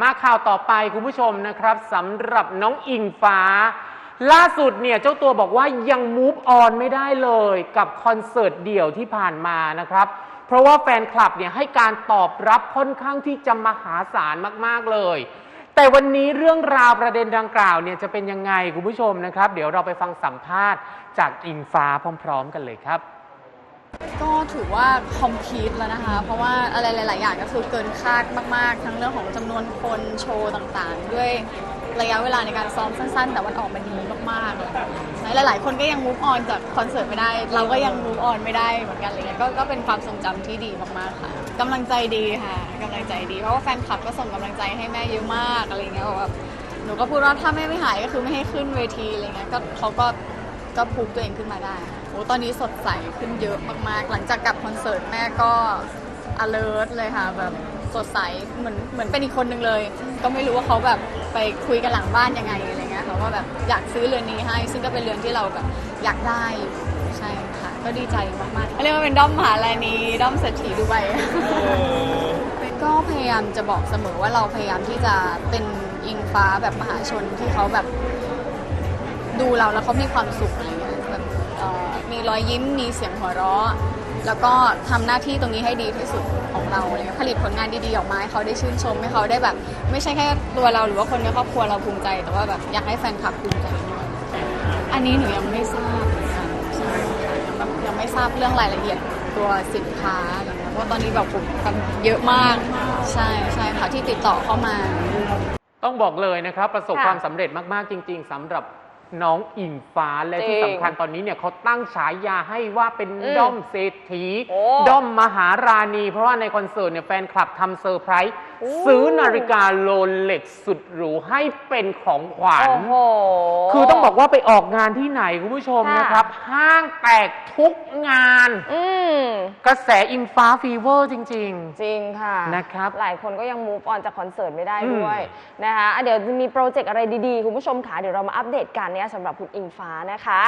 มาข่าวต่อไปคุณผู้ชมนะครับสำหรับน้องอิงฟ้า ล่าสุดเนี่ยเจ้าตัวบอกว่ายัง move on ไม่ได้เลยกับคอนเสิร์ตเดี่ยวที่ผ่านมานะครับ เพราะว่าแฟนคลับเนี่ยให้การตอบรับค่อนข้างที่จะมหาศาลมากๆเลย แต่วันนี้เรื่องราวประเด็นดังกล่าวเนี่ยจะเป็นยังไงคุณผู้ชมนะครับ เดี๋ยวเราไปฟังสัมภาษณ์จากอิงฟ้าพร้อม ๆ กันเลยครับ ก็ถือว่าคอมพลีทแล้วนะคะ เพราะว่าอะไรหลาย ๆ อย่างก็คือเกินคาดมาก ๆ ทั้งเรื่องของจำนวนคนโชว์ต่าง ๆ ด้วยระยะเวลาในการซ้อมสั้น ๆ แต่มันออกมาดีมากๆเลยหลาย ๆ คนก็ยัง move on จากคอนเสิร์ตไม่ได้ เราก็ยัง move on ไม่ได้เหมือนกันอะไรเลยก็ก็เป็นความทรงจำที่ดีมาก ๆ ค่ะกำลังใจดีค่ะกำลังใจดี เพราะว่าแฟนคลับก็ส่งกำลังใจให้แม่เยอะมากอะไรเงี้ยบอกว่าหนูก็พูดว่าถ้าแม่ไม่หายก็คือไม่ให้ขึ้นเวทีอะไรเงี้ยก็เขาก็ ก็พูตัวเองขึ้นมาได้โอ้ตอนนี้สดใสขึ้นเยอะมากๆ หลังจากกลับคอนเสิร์ตแม่ก็ alert เลยค่ะแบบสดใสเหมือนเหมือนเป็นอีกคนหนึ่งเลย ก็ไม่รู้ว่าเขาแบบไปคุยกันหลังบ้านยังไงอะไรเงี้ยค่ะว่าแบบอยากซื้อเรือนนี้ให้ ซึ่งก็เป็นเรือนที่เราแบบอยากได้ใช่ค่ะ ก็ดีใจมากๆเรียกว่าเป็นด้อมมหาลานีด้อมเศรษฐีดูไบก็พยายามจะบอกเสมอว่าเราพยายามที่จะเป็นอิงฟ้าแบบมหาชนที่เขาแบบ เราแล้วเขามีความสุขอะไรเงี้ยแบบเอ่อมีรอยยิ้มมีเสียงหัวเราะ แล้วก็ทำหน้าที่ตรงนี้ให้ดีที่สุดของเราอะไรเงี้ยผลิตผลงานดีๆออกมาให้เขาได้ชื่นชมให้เขาได้แบบ ไม่ใช่แค่ตัวเราหรือว่าคนในครอบครัวเราภูมิใจ แต่ว่าแบบอยากให้แฟนคลับภูมิใจด้วยอันนี้หนูยังไม่ทราบเหมือนกันใช่ค่ะยังแบบยังไม่ทราบเรื่องรายละเอียดตัวสินค้าอะไรเงี้ยเพราะว่าตอนนี้แบบผมทำเยอะมากใช่ใช่ค่ะที่ติดต่อเข้ามา ต้องบอกเลยนะครับ ประสบค่ะ ความสำเร็จมาก ๆ จริง ๆสำหรับ น้องอิงฟ้าและจริงที่สำคัญตอนนี้เนี่ยเขาตั้งฉายาให้ว่าเป็นอืมด้อมเศรษฐีโอ้ด้อมมหาราณี เพราะว่าในคอนเสิร์ตเนี่ยแฟนคลับทำเซอร์ไพรส์โอ้ ซื้อนาฬิกาโรเล็กสุดหรูให้เป็นของขวัญ โอ้โหคือต้อง บอกว่าไปออกงานที่ไหนคุณผู้ชมค่ะ นะครับ ห้างแตกทุกงาน อืม กระแสอิงฟ้าฟีเวอร์จริง จริงค่ะนะครับหลายคนก็ยัง move on จากคอนเสิร์ตไม่ได้อืมด้วยนะคะอะเดี๋ยวมีโปรเจกต์อะไรดีๆ คุณผู้ชมค่ะ เดี๋ยวเรามาอัปเดตกันเนี่ยสำหรับคุณอิงฟ้านะคะ